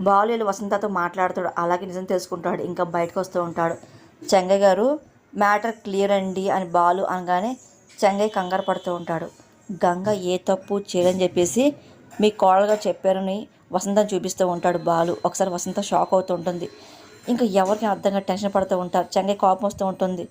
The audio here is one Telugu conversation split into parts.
బాలు వసంతతో మాట్లాడుతాడు. అలాగే నిజం తెలుసుకుంటాడు. ఇంకా బయటకు వస్తూ ఉంటాడు. చెంగయ్య గారు మ్యాటర్ క్లియర్ అండి అని బాలు అనగానే చెంగయ్య కంగారు పడుతూ ఉంటాడు. గంగ ఏ తప్పు చేయదని చెప్పేసి మీ కోడలుగా చెప్పారని వసంతం చూపిస్తూ ఉంటాడు బాలు. ఒకసారి వసంత షాక్ అవుతూ ఉంటుంది. ఇంకా ఎవరికి అర్థంగా టెన్షన్ పడుతూ ఉంటారు. చెంగయ్య కోపం వస్తూ ఉంటుంది.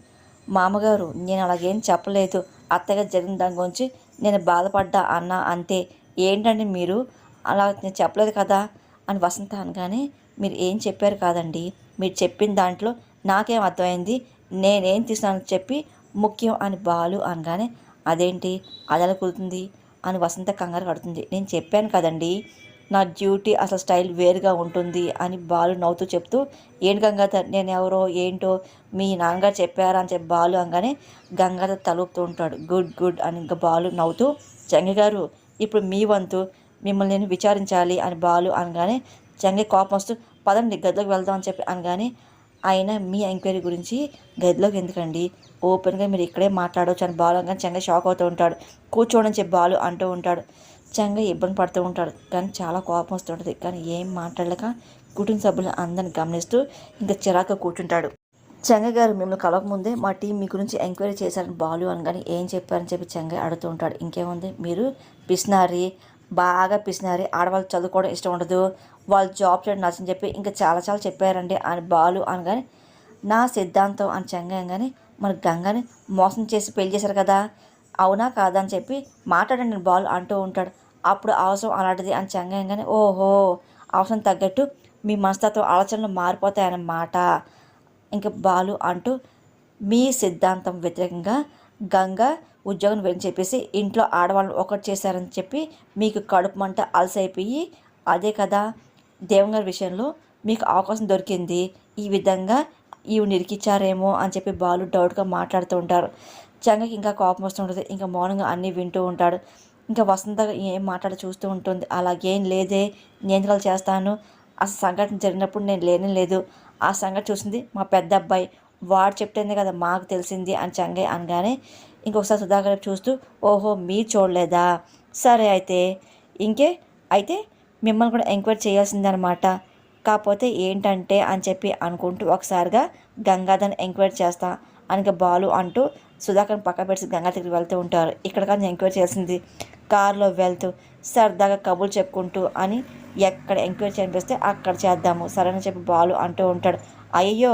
మామగారు నేను అలాగేం చెప్పలేదు. అత్తగా జరిగిన దాని గురించి నేను బాధపడ్డా అన్నా అంతే. ఏంటండి మీరు? అలా నేను చెప్పలేదు కదా. అని వసంత అనగానే మీరు ఏం చెప్పారు కాదండి. మీరు చెప్పిన దాంట్లో నాకేం అర్థమైంది. నేనేం తీసినానని చెప్పి ముఖ్యం అని బాలు అనగానే అదేంటి? అదల ఎలా కుదురుతుంది? అని వసంత కంగారు కడుతుంది నేను చెప్పాను కదండి నా డ్యూటీ అసలు స్టైల్ వేరుగా ఉంటుంది అని బాలు నవ్వుతూ చెప్తూ ఏంటి గంగాధర్? నేను ఎవరో? ఏంటో? మీ నాన్నగారు చెప్పారా? అని చెప్పి బాలు అనగానే గంగాధర్ తలుపుతూ ఉంటాడు. గుడ్ గుడ్ అని ఇంకా బాలు నవ్వుతూ చంగి గారు ఇప్పుడు మీ వంతు. మిమ్మల్ని నేను విచారించాలి అని బాలు అనగానే చంగి కోపం వస్తూ పదండి గదిలోకి వెళ్దాం అని చెప్పి అనగానే ఆయన మీ ఎంక్వైరీ గురించి గదిలోకి ఎందుకండి? ఓపెన్గా మీరు ఇక్కడే మాట్లాడవచ్చు అని బాలు అనగానే చెంగ షాక్ అవుతూ ఉంటాడు. కూర్చోడని చెప్పి బాలు అంటూ ఉంటాడు. చెంగ ఇబ్బంది పడుతూ ఉంటాడు. కానీ చాలా కోపం వస్తుంటుంది కానీ ఏం మాట్లాడలేక కుటుంబ సభ్యులు అందరిని గమనిస్తూ ఇంకా చిరాకు కూర్చుంటాడు. చెంగ గారు మిమ్మల్ని కలవకముందే మా టీం మీ గురించి ఎంక్వైరీ చేశారని బాలు అనగానే ఏం చెప్పారని చెప్పి చెంగ అడుగుతూ ఉంటాడు. ఇంకేముంది? మీరు పిసినారి బాగా పిసినారి. ఆడవాళ్ళు చదువుకోవడం ఇష్టం ఉండదు. వాళ్ళు జాబ్ చేయడం నచ్చని చెప్పి ఇంకా చాలా చాలా చెప్పారండి. అని బాలు అనగానే నా సిద్ధాంతం అని చెంగ కానీ మన గంగని మోసం చేసి పెళ్ళి చేశారు కదా. అవునా కాదా అని చెప్పి మాట్లాడండి బాలు అంటూ ఉంటాడు. అప్పుడు అవసరం అలాంటిది అని చెంగంగానే ఓహో అవసరం తగ్గట్టు మీ మనస్తత్వం ఆలోచనలు మారిపోతాయన్నమాట. ఇంకా బాలు అంటూ మీ సిద్ధాంతం వ్యతిరేకంగా గంగ ఉద్యోగం వెళ్ళి చెప్పేసి ఇంట్లో ఆడవాళ్ళని ఒకటి చేశారని చెప్పి మీకు కడుపు మంట అలసైపోయి అదే కదా దేవంగారి విషయంలో మీకు అవకాశం దొరికింది. ఈ విధంగా ఇవి నిరికిచ్చారేమో అని చెప్పి బాలు డౌట్గా మాట్లాడుతూ ఉంటారు. చంగకి ఇంకా కోపం వస్తుంటుంది ఇంకా మౌనంగా అన్నీ వింటూ ఉంటాడు. ఇంకా వసంత ఏం మాట్లాడి చూస్తూ ఉంటుంది. అలాగేం లేదే నియంత్రణలు చేస్తాను. ఆ సంఘటన జరిగినప్పుడు నేను లేనే లేదు. ఆ సంఘటన చూసింది మా పెద్ద అబ్బాయి. వాడు చెప్తేనే కదా మాకు తెలిసింది అని చంగయ్య అనగానే ఇంకొకసారి సుధాకర్ చూస్తూ ఓహో మీరు చూడలేదా? సరే అయితే. ఇంకే అయితే మిమ్మల్ని కూడా ఎంక్వైరీ చేయాల్సిందనమాట కాకపోతే ఏంటంటే అని చెప్పి అనుకుంటూ ఒకసారిగా గంగాధర్ ఎంక్వైరీ చేస్తా అని బాలు అంటూ సుధాకర్ని పక్క పెట్టి గంగా దగ్గరికి వెళ్తూ ఉంటారు. ఇక్కడ కానీ ఎంక్వైరీ చేసింది. కారులో వెళ్తూ సరదాగా కబుర్లు చెప్పుకుంటూ అని ఎక్కడ ఎంక్వైరీ చేపిస్తే అక్కడ చేద్దాము. సరేనా చెప్పి బాలు అంటూ ఉంటాడు. అయ్యో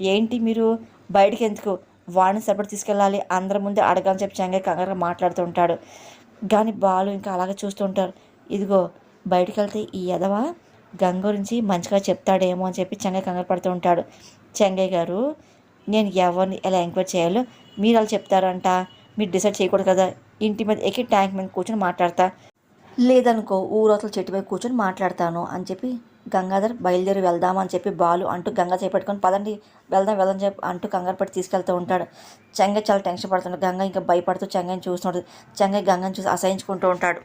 ఏంటి మీరు బయటికి ఎందుకు? వాడిని సపరేట్ తీసుకెళ్ళాలి అందరి ముందే అడగాలని చెప్పి చంగయ్య కంగారుగా మాట్లాడుతూ ఉంటాడు. కానీ బాలు ఇంకా అలాగే చూస్తూ ఉంటారు. ఇదిగో బయటికి వెళ్తే ఈ ఎదవ గంగ గురించి మంచిగా చెప్తాడేమో అని చెప్పి చెంగయ్య కంగారు పడుతూ ఉంటాడు. చెంగయ్య గారు నేను ఎవరిని ఎలా ఎంక్వైరీ చేయాలో మీరు అలా చెప్తారంట. మీరు డిసైడ్ చేయకూడదు కదా. ఇంటి మీద ఎక్కి ట్యాంక్ మీద కూర్చొని మాట్లాడతా. లేదనుకో ఊరవతల చెట్టు మీద కూర్చొని మాట్లాడతాను అని చెప్పి గంగాధర్ బయలుదేరి వెళ్దాం అని చెప్పి బాలు అంటూ గంగా చేపట్టుకొని పదండి వెళ్దాం వెళ్దాం చెప్పి అంటూ కంగారు పట్టి తీసుకెళ్తూ ఉంటాడు. చెంగ చాలా టెన్షన్ పడుతున్నాడు గంగ ఇంకా భయపడుతూ చెంగని చూస్తున్నాడు. చెంగ గంగని చూసి అసహించుకుంటూ ఉంటాడు.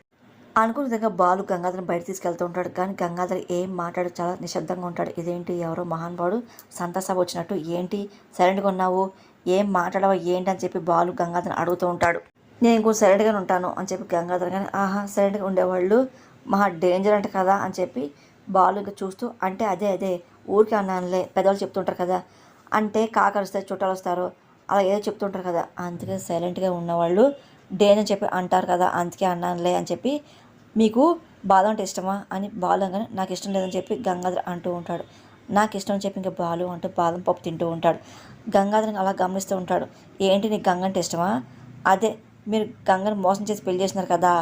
అనుకున్న విధంగా బాలు గంగాధర్ని బయట తీసుకెళ్తూ ఉంటాడు. కానీ గంగాధర్ ఏం మాట్లాడు చాలా నిశ్శబ్దంగా ఉంటాడు. ఇదేంటి? ఎవరో మహానుభావుడు సంతసభ వచ్చినట్టు. ఏంటి? సైలెంట్గా ఉన్నావు? ఏం మాట్లాడవా? ఏంటి? అని చెప్పి బాలు గంగాధర్ అడుగుతూ ఉంటాడు. నేను ఇంకో సైలెంట్గానే ఉంటాను అని చెప్పి గంగాధర్ కానీ ఆహా సైలెంట్గా ఉండేవాళ్ళు? మహా డేంజర్ అంట కదా అని చెప్పి బాలు ఇంకా చూస్తూ అంటే అదే అదే ఊరికే అన్నానులే పెద్దవాళ్ళు చెప్తుంటారు కదా అంటే కాకలు వస్తారు చుట్టాలు వస్తారు అలా ఏదో చెప్తుంటారు కదా. అందుకే సైలెంట్గా ఉన్నవాళ్ళు డే అని చెప్పి అంటారు కదా అందుకే అన్నానులే అని చెప్పి మీకు బాదం అంటే ఇష్టమా? అని బాలు అనగానే నాకు ఇష్టం లేదని చెప్పి గంగాధర్ అంటూ ఉంటాడు. నాకు ఇష్టం అని చెప్పి ఇంకా బాలు అంటూ బాదం పప్పు తింటూ ఉంటాడు. గంగాధర్ని అలా గమనిస్తూ ఉంటాడు. ఏంటి నీకు గంగ అంటే ఇష్టమా? అదే మీరు గంగను మోసం చేసి పెళ్ళి చేసినారు కదా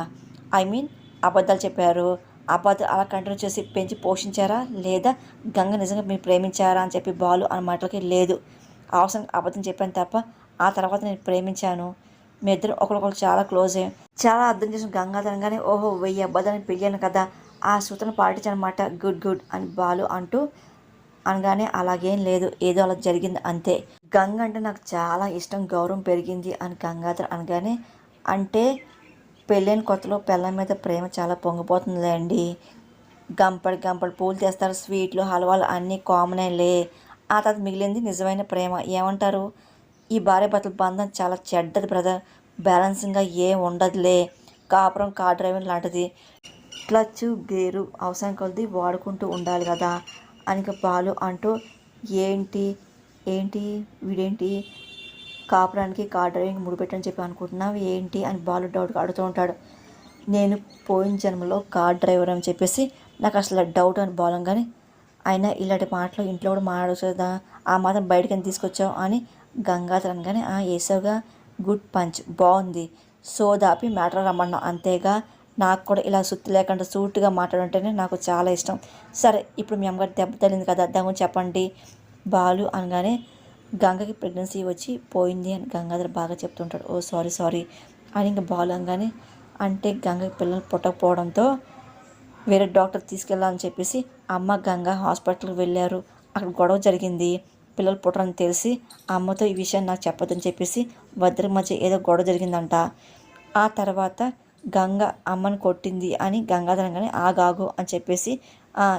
ఐ మీన్ అబద్ధాలు చెప్పారు అబద్ధాలు అలా కంటిన్యూ చేసి పెంచి పోషించారా? లేదా గంగ నిజంగా మీరు ప్రేమించారా అని చెప్పి బాలు అన్న మాటలకి లేదు. అవసరం అబద్ధం చెప్పాను తప్ప ఆ తర్వాత నేను ప్రేమించాను. మీ ఇద్దరు ఒకరికొకరు చాలా క్లోజ్. అయ్యాం చాలా అర్థం చేసిన గంగాధరంగానే ఓహో వెయ్యి అబ్బాయిని పెళ్ళాను కదా. ఆ సూత్రను పాటించనమాట గుడ్ గుడ్ అని బాలు అంటూ అనగానే అలాగేం లేదు. ఏదో అలా జరిగింది అంతే. గంగ అంటే నాకు చాలా ఇష్టం. గౌరవం పెరిగింది అని గంగాధర్ అనగానే అంటే పెళ్ళైన కొత్తలో పిల్లల మీద ప్రేమ చాలా పొంగిపోతుందిలే అండి గంపడి గంపడి పూలు తెస్తారు స్వీట్లు హల్వాలు అన్నీ కామనేలే ఆ తర్వాత మిగిలింది నిజమైన ప్రేమ. ఏమంటారు? ఈ భార్య భర్తల బంధం చాలా చెడ్డది బ్రదర్. బ్యాలెన్సింగ్గా ఏం ఉండదులే. కాపురం కార్ డ్రైవింగ్ లాంటిది. క్లచ్ గేరు అవసరం కొద్ది వాడుకుంటూ ఉండాలి కదా. అని పాలు అంటూ ఏంటి? ఏంటి? వీడేంటి? కాపురానికి కార్ డ్రైవింగ్ ముడిపెట్టని చెప్పి అనుకుంటున్నావు? ఏంటి? అని బాలు డౌట్గా అడుగుతూ ఉంటాడు. నేను పోయిన జన్మలో కార్ డ్రైవర్ అని చెప్పేసి నాకు అసలు డౌట్ అని బాలం కానీ అయినా ఇలాంటి మాటలు ఇంట్లో కూడా మాట్లాడచ్చు కదా. ఆ మాత్రం బయటకి ఎందుకు తీసుకొచ్చావు అని గంగాధర్ అనగానే ఆ ఏసవగా? Good punch. బాగుంది సో దాపి మ్యాటర్ రమ్మన్నా అంతేగా? నాకు కూడా ఇలా సుత్తి లేకుండా సూట్గా మాట్లాడుంటేనే నాకు చాలా ఇష్టం. సరే ఇప్పుడు మీ అమ్మగారు దెబ్బ తగిలింది కదా. దాని గురించి చెప్పండి. బాలు అనగానే గంగకి ప్రెగ్నెన్సీ వచ్చి పోయింది అని గంగాధర్ బాగా చెప్తుంటాడు. ఓ సారీ సారీ అని ఇంకా బాలు అంటే గంగకి పిల్లలు పుట్టకపోవడంతో వేరే డాక్టర్ తీసుకెళ్ళాలని చెప్పేసి అమ్మ గంగ హాస్పిటల్కి వెళ్ళారు. అక్కడ గొడవ జరిగింది. పిల్లలు పుట్టరని తెలిసి అమ్మతో ఈ విషయం నాకు చెప్పొద్దని చెప్పేసి వద్దరి మధ్య ఏదో గొడవ జరిగిందంట. ఆ తర్వాత గంగ అమ్మని కొట్టింది అని గంగాధరంగానే ఆగాగు అని చెప్పేసి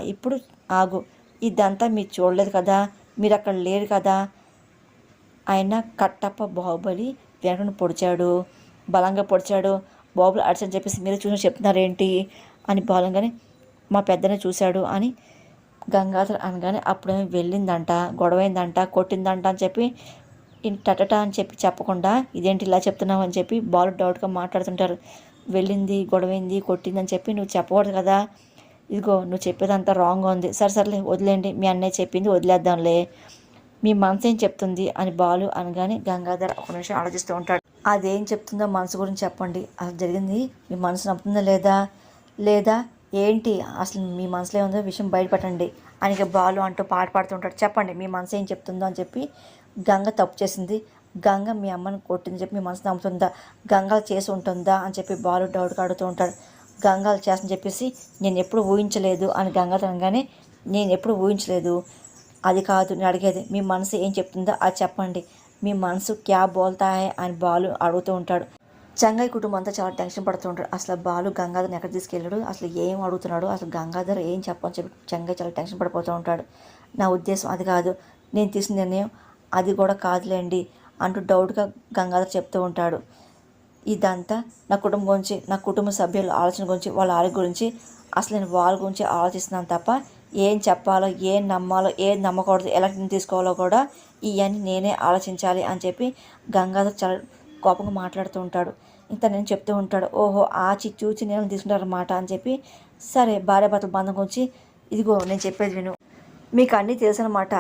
ఇప్పుడు ఆగు. ఇదంతా మీరు చూడలేదు కదా. మీరు అక్కడ లేరు కదా. ఆయన కట్టప్ప బాహుబలి వెనకను పొడిచాడు బలంగా పొడిచాడు. బాబులు అడిచని చెప్పేసి మీరు చూసి చెప్తున్నారేంటి అని బలంగానే మా పెద్దనే చూశాడు అని గంగాధర్ అనగానే అప్పుడేమో వెళ్ళిందంట గొడవైందంట కొట్టిందంట అని చెప్పి టటట అని చెప్పి చెప్పకుండా ఇదేంటి ఇలా చెప్తున్నావు అని చెప్పి బాలు డౌట్గా మాట్లాడుతుంటారు. వెళ్ళింది గొడవైంది కొట్టిందని చెప్పి నువ్వు చెప్పకూడదు కదా. ఇదిగో నువ్వు చెప్పేదంతా రాంగ్గా ఉంది. సరే సర్లే వదిలేండి మీ అన్నయ్య చెప్పింది వదిలేద్దాంలే. మీ మనసు ఏం చెప్తుంది అని బాలు అనగానే గంగాధర్ ఒక నిమిషం ఆలోచిస్తూ ఉంటాడు. అదేం చెప్తుందో మనసు గురించి చెప్పండి. అసలు జరిగింది మీ మనసు నమ్ముతుందా లేదా? లేదా ఏంటి? అసలు మీ మనసులో ఏముందో విషయం బయటపెట్టండి అని బాలు అంటూ పాట పాడుతుంటాడు చెప్పండి మీ మనసు ఏం చెప్తుందో అని చెప్పి గంగ తప్పు చేసింది. గంగ మీ అమ్మని కొట్టింది చెప్పి మీ మనసు నమ్ముతుందా? గంగలు చేసి ఉంటుందా అని చెప్పి బాలు డౌట్ కడుతూ ఉంటాడు. గంగాలు చేస్తని చెప్పేసి నేను ఎప్పుడు ఊహించలేదు అని గంగ అనగానే నేను ఎప్పుడు ఊహించలేదు. అది కాదు నేను అడిగేది మీ మనసు ఏం చెప్తుందో అది చెప్పండి. మీ మనసు క్యా బోల్తా అని బాలు అడుగుతూ ఉంటాడు. చంగయ్య కుటుంబం అంతా చాలా టెన్షన్ పడుతూ ఉంటాడు. అసలు బాలు గంగాధర్ని ఎక్కడ తీసుకెళ్ళాడు? అసలు ఏం అడుగుతున్నాడు? అసలు గంగాధర్ ఏం చెప్పని చెప్పి చంగయ్య చాలా టెన్షన్ పడిపోతూ ఉంటాడు. నా ఉద్దేశం అది కాదు నేను తీసిన నిర్ణయం అది కూడా కాదులేండి అంటూ డౌట్గా గంగాధర్ చెప్తూ ఉంటాడు. ఇదంతా నా కుటుంబం గురించి నా కుటుంబ సభ్యుల ఆలోచన గురించి వాళ్ళ ఆరోగ్య గురించి అసలు నేను వాళ్ళ గురించి ఆలోచిస్తున్నాను తప్ప ఏం చెప్పాలో ఏం నమ్మాలో ఏం నమ్మకూడదు ఎలా తీసుకోవాలో కూడా ఇవన్నీ నేనే ఆలోచించాలి అని చెప్పి గంగాధర్ చాలా కోపంగా మాట్లాడుతూ ఉంటాడు. ఇంత నేను చెప్తూ ఉంటాడు. ఓహో ఆచి చూచి నేను తీసుకుంటారన్నమాట అని చెప్పి సరే భార్యాభర్తల బంధం గురించి ఇదిగో నేను చెప్పేది విను. మీకు అన్నీ తెలుసు అనమాట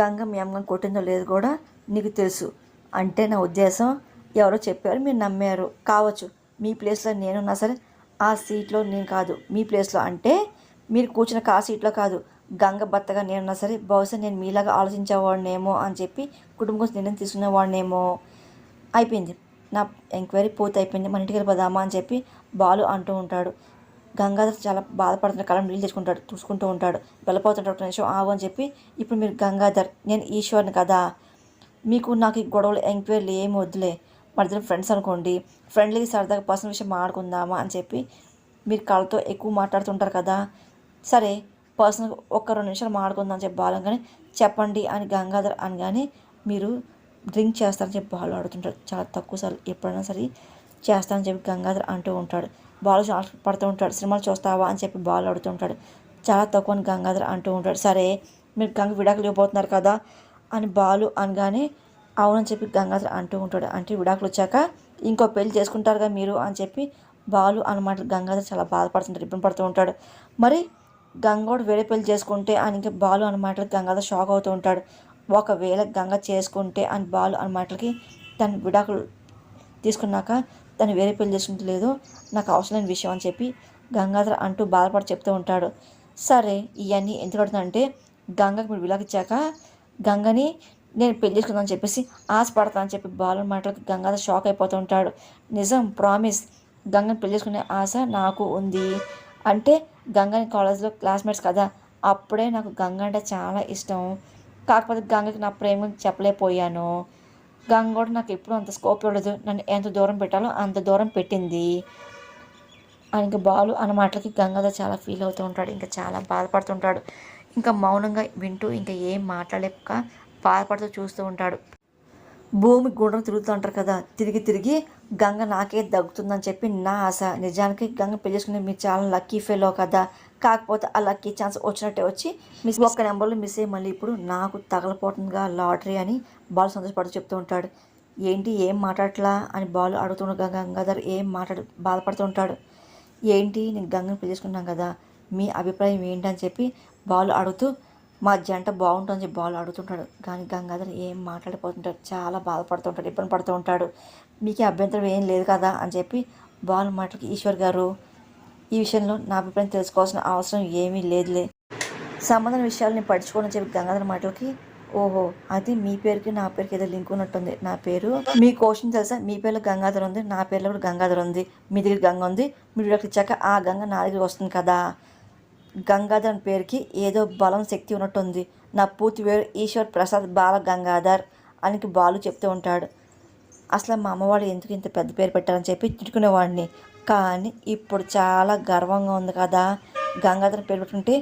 గంగ మీ కొట్టిందో లేదు కూడా నీకు తెలుసు. అంటే నా ఉద్దేశం ఎవరో చెప్పారు మీరు నమ్మారు. కావచ్చు మీ ప్లేస్లో నేనున్నా సరే ఆ సీట్లో నేను కాదు. మీ ప్లేస్లో అంటే మీరు కూర్చున్న కా సీట్లో కాదు. గంగ బత్తగా నేనున్నా సరే బహుశా నేను మీలాగా ఆలోచించేవాడినేమో అని చెప్పి కుటుంబం కోసం నిర్ణయం తీసుకునేవాడినేమో. అయిపోయింది. నా ఎంక్వైరీ పూర్తి అయిపోయింది మన ఇంటికి వెళ్ళిపోదామా అని చెప్పి బాలు అంటూ ఉంటాడు. గంగాధర్ చాలా బాధపడుతున్న కళ్ళం నీళ్ళు తెచ్చుకుంటాడు చూసుకుంటూ ఉంటాడు. వెళ్ళిపోతుంటాడు ఒక నిమిషం ఆవు అని చెప్పి ఇప్పుడు మీరు గంగాధర్ నేను ఈశ్వర్ని కదా. మీకు నాకు ఈ గొడవలు ఎంక్వైరీలు ఏమి వద్దులే. మన ఇద్దరు ఫ్రెండ్స్ అనుకోండి. ఫ్రెండ్లీ సరదాగా పర్సనల్ విషయం మాట్లాడుకుందామా? అని చెప్పి మీరు కళ్ళతో ఎక్కువ మాట్లాడుతుంటారు కదా. సరే పర్సనల్ ఒక రెండు నిమిషాలు మాట్లాడుకుందాం అని చెప్పి కానీ చెప్పండి అని గంగాధర్ అనగానే మీరు డ్రింక్ చేస్తారని చెప్పి బాలు ఆడుతుంటాడు చాలా తక్కువ సార్లు ఎప్పుడైనా సరే చేస్తానని చెప్పి గంగాధర్ అంటూ ఉంటాడు. బాలు చాలా పడుతూ ఉంటాడు. సినిమాలు చూస్తావా అని చెప్పి బాలు అడుగుతుంటాడు చాలా తక్కువ అని గంగాధర్ అంటూ ఉంటాడు. సరే మీరు గంగ విడాకులు ఇవ్వబోతున్నారు కదా అని బాలు అనగానే అవునని చెప్పి గంగాధర్ అంటూ ఉంటాడు. అంటే విడాకులు వచ్చాక ఇంకో పెళ్ళి చేసుకుంటారుగా మీరు అని చెప్పి బాలు అన్నమాట. గంగాధర్ చాలా బాధపడుతుంటాడు. ఇబ్బంది పడుతూ ఉంటాడు. మరి గంగోడు వేరే పెళ్ళి చేసుకుంటే ఆయనకి బాలు అన్న మాటలకి గంగాధర్ షాక్ అవుతూ ఉంటాడు. ఒకవేళ గంగ చేసుకుంటే అని బాలు అన్న మాటలకి తన విడాకులు తీసుకున్నాక తను వేరే పెళ్ళి చేసుకుంటలేదు నాకు అవసరం లేని విషయం అని చెప్పి గంగాధర్ అంటూ బాధపడి చెప్తూ ఉంటాడు. సరే ఇవన్నీ ఎందుకు అడుగుతానంటే గంగకి మీరు విలాకిచ్చాక గంగని నేను పెళ్ళి చేసుకుందామని చెప్పేసి ఆశపడతానని చెప్పి బాలు మాటలకి గంగాధర్ షాక్ అయిపోతూ ఉంటాడు. నిజం ప్రామిస్ గంగని పెళ్ళి చేసుకునే ఆశ నాకు ఉంది. అంటే గంగని కాలేజ్లో క్లాస్మేట్స్ కదా అప్పుడే నాకు గంగ అంటే చాలా ఇష్టం. కాకపోతే గంగకి నా ప్రేమ చెప్పలేకపోయాను. గంగ కూడా నాకు ఎప్పుడు అంత స్కోప్ ఇవ్వలేదు నన్ను ఎంత దూరం పెట్టాలో అంత దూరం పెట్టింది. అని ఇంకా బాలు అన్న మాటలకి గంగాధర్ చాలా ఫీల్ అవుతూ ఉంటాడు. ఇంకా చాలా బాధపడుతుంటాడు ఇంకా మౌనంగా వింటూ ఇంకా ఏం మాట్లాడలేక బాధపడుతూ చూస్తూ ఉంటాడు. భూమి గుండ్రం తిరుగుతూ ఉంటారు కదా తిరిగి తిరిగి గంగ నాకే దగ్గుతుందని చెప్పి నా ఆశ. నిజానికి గంగ పెళ్ళేసుకునే మీరు చాలా లక్కీ ఫెలో కదా. కాకపోతే ఆ లక్కీ ఛాన్స్ వచ్చినట్టే వచ్చి మిస్ ఒక్క నెంబర్లో మిస్ అయ్యి మళ్ళీ ఇప్పుడు నాకు తగలపోతుందిగా లాటరీ అని బాలు సంతోషపడుతూ చెప్తూ ఉంటాడు. ఏంటి ఏం మాట్లాడట్లా అని బాలు అడుగుతుండగా గంగాధర్ ఏం మాట్లాడు బాధపడుతూ ఉంటాడు. ఏంటి నేను గంగను పెళ్ళేసుకున్నాను కదా మీ అభిప్రాయం ఏంటి అని చెప్పి బాలు అడుగుతూ మా జంట బాగుంటుంది బాల్ ఆడుతుంటాడు. అడుగుతుంటాడు కానీ గంగాధర్ ఏం మాట్లాడిపోతుంటాడు చాలా బాధపడుతుంటాడు. ఇబ్బంది పడుతూ ఉంటాడు. మీకే అభ్యంతరం ఏం లేదు కదా అని చెప్పి బాల్ మాటలకి ఈశ్వర్ గారు ఈ విషయంలో నా అభిప్రాయం తెలుసుకోవాల్సిన అవసరం ఏమీ లేదులే. సంబంధం విషయాలని పడుచుకోవడం చెప్పి గంగాధర్ మాటలకి ఓహో అది మీ పేరుకి నా పేరుకి ఏదో లింక్ ఉన్నట్టుంది. నా పేరు మీ క్వశ్చన్ తెలుసా? మీ పేరులో గంగాధర్ ఉంది నా పేరులో కూడా గంగాధర్ ఉంది. మీ దగ్గర గంగ ఉంది. మీరు ఇక్కడికి ఇచ్చాక ఆ గంగ నా దగ్గర వస్తుంది కదా గంగాధర్ పేరుకి ఏదో బలం శక్తి ఉన్నట్టుంది. నా పూర్తి పేరు ఈశ్వర్ ప్రసాద్ బాల గంగాధర్ అని బాలు చెప్తూ ఉంటాడు. అసలు మా అమ్మవాళ్ళు ఎందుకు ఇంత పెద్ద పేరు పెట్టారని చెప్పి తిట్టుకునేవాడిని. కానీ ఇప్పుడు చాలా గర్వంగా ఉంది కదా. గంగాధర్ పేరు పెట్టుకుంటే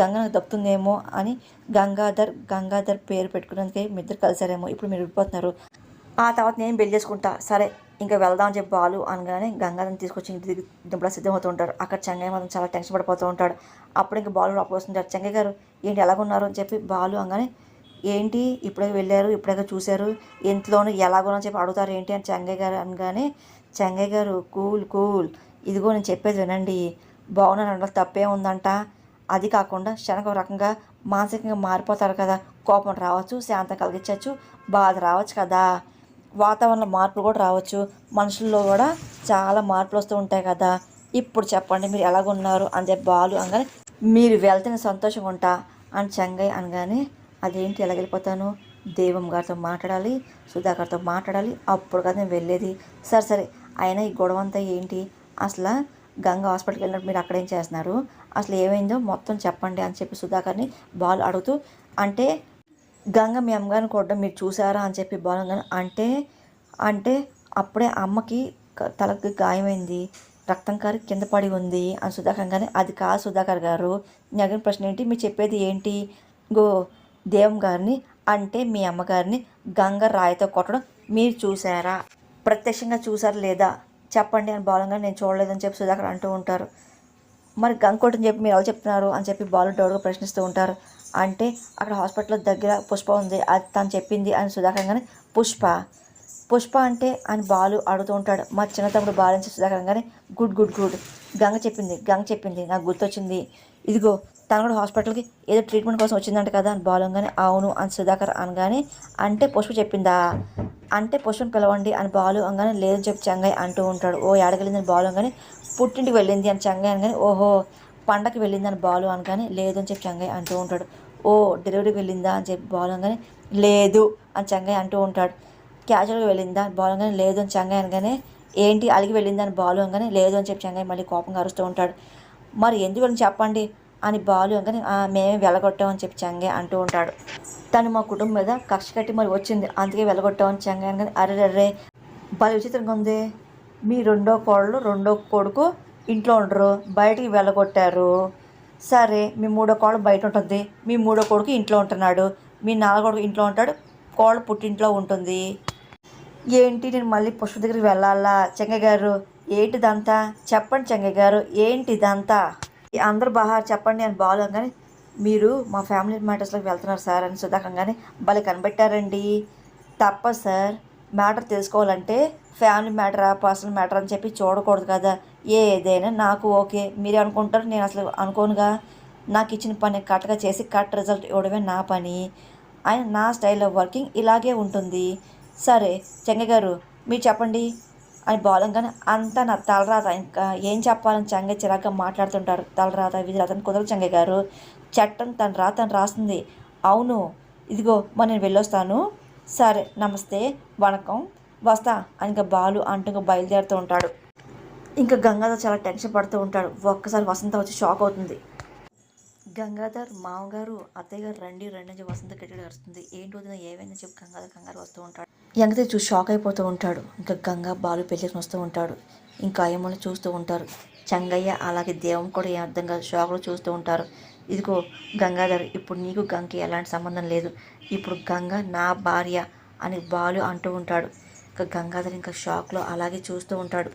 గంగ నాకు దక్కుతుందేమో అని గంగాధర్ గంగాధర్ పేరు పెట్టుకున్నందుకే మీ ఇద్దరు కలిసారేమో ఇప్పుడు మీరు విడిపోతున్నారు. ఆ తర్వాత నేను పెళ్ళి చేసుకుంటా. సరే ఇంకా వెళ్దాం అని చెప్పి బాలు అనగానే గంగాధరం తీసుకొచ్చి ఇంటి దగ్గర సిద్ధమవుతూ ఉంటారు అక్కడ చెంగయ్య మాత్రం చాలా టెన్షన్ పడిపోతూ ఉంటాడు. అప్పుడు ఇంకా బాలు అప్పుడు వస్తుంటాడు చెంగయ్య గారు ఏంటి ఎలాగున్నారు అని చెప్పి బాలు అనగానే ఏంటి? ఇప్పుడే వెళ్ళారు ఇప్పుడే చూశారు. ఎంతలోనూ ఎలాగోనో చెప్పి అడుగుతారు. ఏంటి? అని చెంగయ్య గారు అనగానే చెంగయ్య గారు కూల్ కూల్. ఇదిగో నేను చెప్పేది వినండి. బాగున్నాను అనడం తప్పే ఉందంట. అది కాకుండా శనగ రకంగా మానసికంగా మారిపోతారు కదా. కోపం రావచ్చు శాంతం కలిగించవచ్చు బాధ రావచ్చు కదా. వాతావరణ మార్పులు కూడా రావచ్చు. మనుషుల్లో కూడా చాలా మార్పులు వస్తూ ఉంటాయి కదా. ఇప్పుడు చెప్పండి మీరు ఎలాగున్నారు అని చెప్పి బాలు అనగానే మీరు వెళ్తేనే సంతోషంగా ఉంటా అని చెంగయ్య అనగానే అదేంటి ఎలా వెళ్ళిపోతాను? దేవం గారితో మాట్లాడాలి సుధాకర్తో మాట్లాడాలి అప్పుడు కదా నేను వెళ్ళేది. సరే సరే అయినా ఈ గొడవ అంతా ఏంటి? అసలు గంగ హాస్పిటల్కి వెళ్ళినప్పుడు మీరు అక్కడ ఏం చేస్తున్నారు? అసలు ఏమైందో మొత్తం చెప్పండి అని చెప్పి సుధాకర్ని బాలు అడుగుతూ అంటే గంగ మీ అమ్మగారిని కొట్టడం మీరు చూసారా అని చెప్పి బాలంగా అంటే అంటే అప్పుడే అమ్మకి తలకి గాయమైంది రక్తం కారి కింద పడి ఉంది అని సుధాకర్ కానీ అది కాదు సుధాకర్ గారు నేను ప్రశ్న ఏంటి? మీరు చెప్పేది ఏంటి? గో దేవం గారిని అంటే మీ అమ్మగారిని గంగ రాయితో కొట్టడం మీరు చూసారా? ప్రత్యక్షంగా చూసారా లేదా? చెప్పండి అని బాలంగా నేను చూడలేదని చెప్పి సుధాకర్ అంటూ ఉంటారు. మరి గంకోటని చెప్పి మీరు ఎవరు చెప్తున్నారు అని చెప్పి బాలు డౌట్గా ప్రశ్నిస్తూ ఉంటారు. అంటే అక్కడ హాస్పిటల్ దగ్గర పుష్ప ఉంది. అది తను చెప్పింది అని సుధాకర్ గానే పుష్ప. పుష్ప అంటే అని బాలు అడుగుతూ ఉంటాడు. మా చిన్న తమ్ముడు బాలు సుధాకర్ కానీ గుడ్ గుడ్ గుడ్. గంగ చెప్పింది గంగ చెప్పింది. నాకు గుర్తొచ్చింది. ఇదిగో తను కూడా హాస్పిటల్కి ఏదో ట్రీట్మెంట్ కోసం వచ్చిందంట కదా అని బాలుగానే అవును అని సుధాకర్ అనగానే అంటే పుష్ప చెప్పిందా? అంటే పుష్పను పిలవండి అని బాలు అనగానే లేదని చెప్పి చెంగయ్య అంటూ ఉంటాడు. ఓ ఏడగలిందని బాలు అనగానే పుట్టింటికి వెళ్ళింది అని చెంగయ్య అనగానే ఓహో పండగకి అని బాలు అనగానే లేదని చెప్పి చెంగయ్య అంటూ ఉంటాడు. ఓ డెలివరీకి వెళ్ళిందా అని చెప్పి బాలు లేదు అని చంగయ్య అంటూ ఉంటాడు. క్యాజువల్గా వెళ్ళిందా? అని బాలు లేదు అని చంగయ్య అనగానే ఏంటి అలిగి వెళ్ళిందా అని బాలు అనగానే లేదు అని చెప్పి చంగయ్య మళ్ళీ కోపంగా అరుస్తూ ఉంటాడు. మరి ఎందుకు వెళ్ళి చెప్పండి? అని బాలు అనగానే మేమే వెళ్ళగొట్టామని చెప్పి చంగయ్య అంటూ ఉంటాడు. తను మా కుటుంబం మీద కక్ష కట్టి మరి వచ్చింది. అందుకే వెళ్ళగొట్టామని చంగయ్య అనగానే అరే అర్రే భలే విచిత్రంగా ఉంది. మీ రెండో కోడలు రెండో కొడుకు ఇంట్లో ఉండరు. బయటికి వెళ్ళగొట్టారు సరే మీ మూడో కోడలు బయట ఉంటుంది మీ మూడో కొడుకు ఇంట్లో ఉంటున్నాడు. మీ నాలుగో కొడుకు ఇంట్లో ఉంటాడు. కోళ్ళ పుట్టింట్లో ఉంటుంది. ఏంటి నేను మళ్ళీ పుష్ప దగ్గరికి వెళ్ళాలా? చెంగయ్య గారు ఏంటిదంతా? చెప్పండి చెంగయ్య గారు ఏంటిదంతా? ఈ అందరు బాగా చెప్పండి అని బాలు కానీ మీరు మా ఫ్యామిలీ మ్యాటర్స్లోకి వెళ్తున్నారు సార్ అని సుధాకంగానే కానీ భలే కనిపెట్టారండి. తప్ప సార్ మ్యాటర్ తెలుసుకోవాలంటే ఫ్యామిలీ మ్యాటరా పర్సనల్ మ్యాటర్ అని చెప్పి చూడకూడదు కదా. ఏదైనా నాకు ఓకే. మీరే అనుకుంటారు నేను అసలు అనుకోనుగా. నాకు ఇచ్చిన పని కరెక్ట్గా చేసి కరెక్ట్ రిజల్ట్ ఇవ్వడమే నా పని. ఆయన నా స్టైల్ ఆఫ్ వర్కింగ్ ఇలాగే ఉంటుంది. సరే చెంగ గారు మీరు చెప్పండి. అని బాలంగానే అంతా నా తలరాత. ఇంకా ఏం చెప్పాలని చెంగ చిరాగ్గా మాట్లాడుతుంటారు తలరాత విధిరాత అని కుదరదు చెంగ గారు. చట్టం తన రాత రాస్తుంది. అవును. ఇదిగో మరి నేను వెళ్ళొస్తాను. సరే నమస్తే వణకం. వస్తా అని ఇంకా బాలు అంటూ ఇంకా బయలుదేరుతూ ఉంటాడు. ఇంకా గంగాధర్ చాలా టెన్షన్ పడుతూ ఉంటాడు. ఒక్కసారి వసంత వచ్చి షాక్ అవుతుంది. గంగాధర్ మామగారు అత్తయ్య గారు రండి రండి అని వసంత గట్టిగా అరుస్తుంది. ఏంటి వదిన ఏమైందని చెప్పి గంగాధర్ కంగారు వస్తూ ఉంటాడు. ఎంగతే చూసి షాక్ అయిపోతూ ఉంటాడు. ఇంకా గంగా బాలు పెళ్ళికి వస్తూ ఉంటాడు. ఇంకా అయ్యమ్మని చూస్తూ ఉంటారు. చంగయ్య అలాగే దేవం కూడా ఏం అర్థం కాదు. షాక్లో చూస్తూ ఉంటారు. ఇదిగో గంగాధర్ ఇప్పుడు నీకు గంగకి ఎలాంటి సంబంధం లేదు. ఇప్పుడు గంగ నా భార్య అని బాలు అంటూ ఉంటాడు. గంగాధర్ ఇంకా షాక్లో అలాగే చూస్తూ ఉంటాడు.